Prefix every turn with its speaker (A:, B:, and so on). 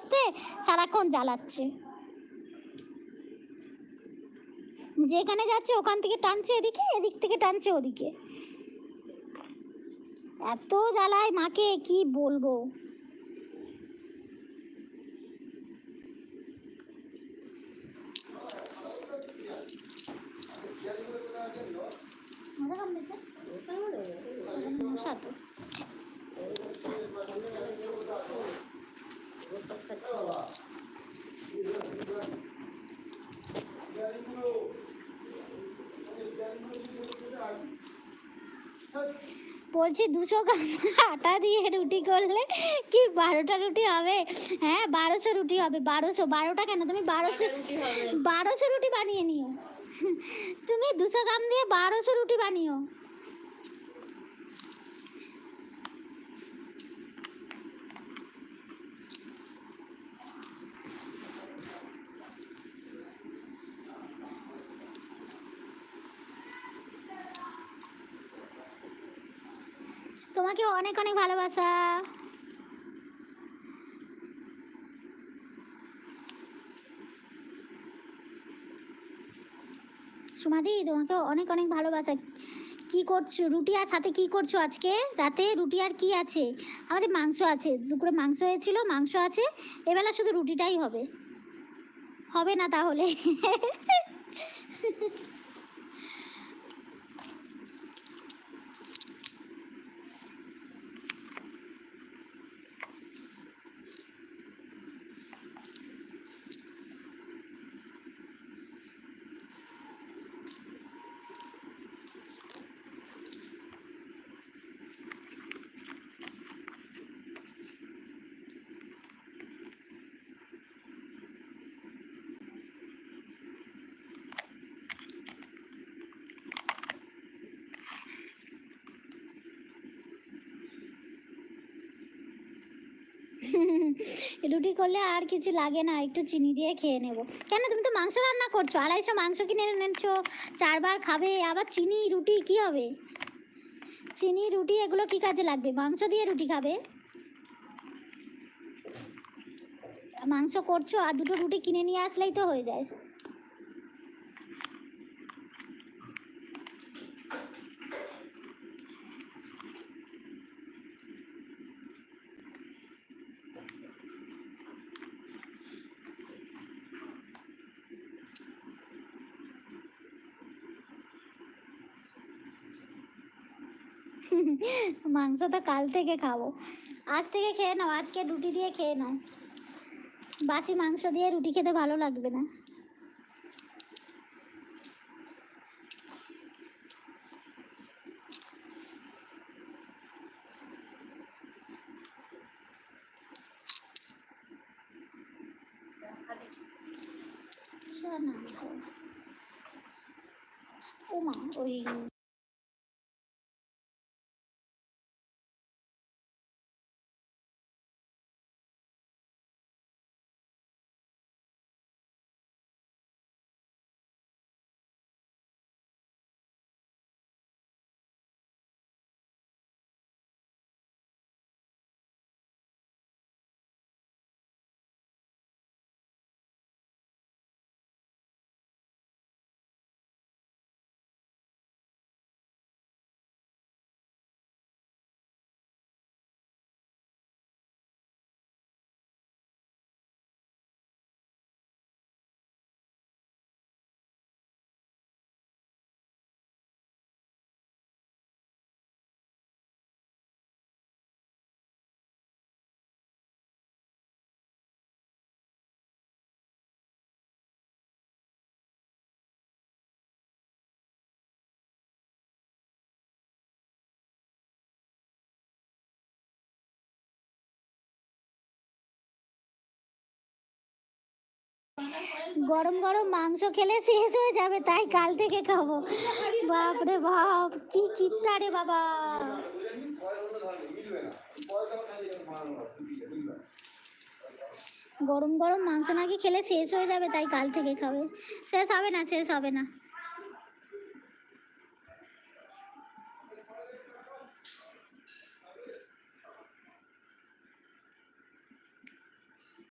A: বসতে সারাক্ষণ জ্বালাচ্ছে। যেখানে যাচ্ছে ওখান থেকে টানছে এদিকে, এদিক থেকে টানছে ওদিকে। এত জ্বালায় মাকে, কি বলব মজা কামড়েছে? ওখানে মশা তো বলছি দুশো গ্রাম আটা দিয়ে রুটি করলে কি বারোটা রুটি হবে? হ্যাঁ বারোশো রুটি হবে বারোশো। বারোটা কেন? তুমি বারোশো বারোশো রুটি বানিয়ে নিও। তুমি দুশো গ্রাম দিয়ে বারোশো রুটি বানিও। তোমাকে অনেক অনেক ভালোবাসা। সুমাদি তোমাকে অনেক অনেক ভালোবাসা। কি করছ? রুটি আর সাথে কি করছ আজকে? রাতে রুটি আর কি আছে? আমাদের মাংস আছে। দুপুরে মাংস হয়েছিল, মাংস আছে। এবেলা শুধু রুটিটাই হবে। হবে না তাহলে? রুটি করলে আর কিছু লাগে না, একটু চিনি দিয়ে খেয়ে নেব। কেন তুমি তো মাংস রান্না করছ? আড়াইশো মাংস কিনে এনেছো, চারবার খাবে, আবার চিনি, রুটি কি হবে? চিনি, রুটি, এগুলো কি কাজে লাগবে? মাংস দিয়ে রুটি খাবে? মাংস করছ আর দুটো রুটি কিনে নিয়ে আসলেই তো হয়ে যায়। মাংস তো কাল থেকে খাব। আজ থেকে খেয়ে নাও, আজকে রুটি দিয়ে খেয়ে নাও। বাসি মাংস দিয়ে রুটি খেতে ভালো লাগবে না। আচ্ছা। ও মা ওই গরম গরম মাংস খেলে শেষ হয়ে যাবে, তাই কাল থেকে খাব। বাপরে বাপ, কি কিপটা রে বাবা। গরম গরম মাংস নাকি খেলে শেষ হয়ে যাবে, তাই কাল থেকে খাবে। শেষ হবে না, শেষ হবে না।